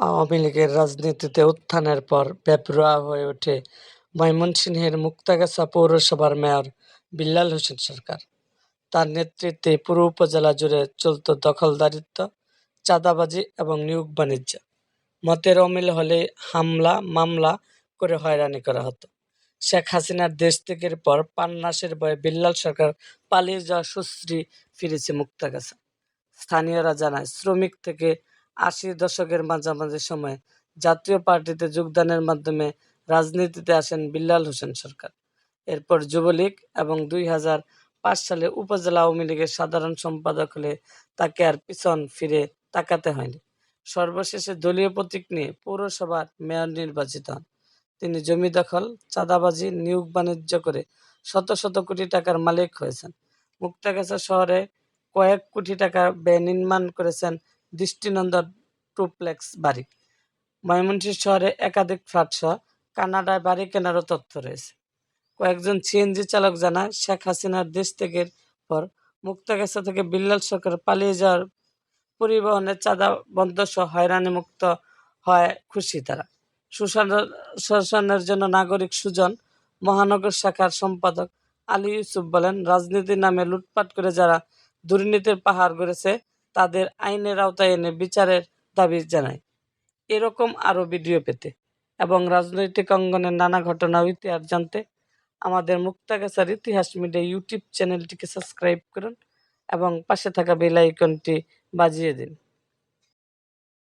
আওয়ামী লীগের রাজনীতিতে উত্থানের পর বেপরোয়া হয়ে ওঠে ময়মনসিংহের মুক্তাগাছা পৌরসভার মেয়র বিল্লাল হোসেন সরকার। তার নেতৃত্বে পুরো উপজেলা জুড়ে চলত দখলদারিত্ব, চাঁদাবাজি এবং নিয়োগ বাণিজ্য। মতের অমিল হলে হামলা, মামলা করে হয়রানি করা হতো। শেখ হাসিনার দেশ ত্যাগের পর পান্নাসের ভয়ে বিল্লাল সরকার পালিয়ে যাওয়া সুশ্রী ফিরেছে মুক্তাগাছা। স্থানীয়রা জানায়, শ্রমিক থেকে আশির দশকের মাঝামাঝি সময়ে জাতীয় পার্টিতে যোগদানের মাধ্যমে রাজনীতিতে আসেন বিল্লাল হোসেন সরকার। এরপর যুবলীগ এবং দুই হাজার পাঁচ সালে উপজেলা আওয়ামী লীগের সাধারণ সম্পাদক হলে তাকে আর পিছন ফিরে তাকাতে হয়নি। সর্বশেষে দলীয় প্রতীক নিয়ে পৌরসভার মেয়র নির্বাচিত হন। তিনি জমি দখল, চাঁদাবাজি, নিয়োগ বাণিজ্য করে শত শত কোটি টাকার মালিক হয়েছেন। মুক্তাগাছা শহরে কয়েক কোটি টাকা ব্যয় নির্মাণ করেছেন দৃষ্টিনন্দন টুপ্লেক্স বাড়ি। ময়মনসিংহ শহরে একাধিক ফ্ল্যাটসহ কানাডায় বাড়ি কেনারও তথ্য রয়েছে। কয়েকজন সিএনজি চালক জানায়, শেখ হাসিনার দেশ ত্যাগের পর মুক্তাগাছা থেকে বিল্লাল সরকার পালিয়ে যাওয়ার পরিবহনে চাঁদা বন্ধসহ হয়রানিমুক্ত হয় খুশি তারা। সুশান সুশাসনের জন্য নাগরিক সুজন মহানগর শাখার সম্পাদক আলী ইউসুফ বলেন, রাজনীতির নামে লুটপাট করে যারা দুর্নীতির পাহাড় গড়েছে তাদের আইনের আওতায় এনে বিচারের দাবি জানায়। এরকম আরও ভিডিও পেতে এবং রাজনৈতিক অঙ্গনের নানা ঘটনা ইতিহাস জানতে আমাদের মুক্তাগাছার ইতিহাস মিডিয়া ইউটিউব চ্যানেলটিকে সাবস্ক্রাইব করুন এবং পাশে থাকা বেল আইকনটি বাজিয়ে দিন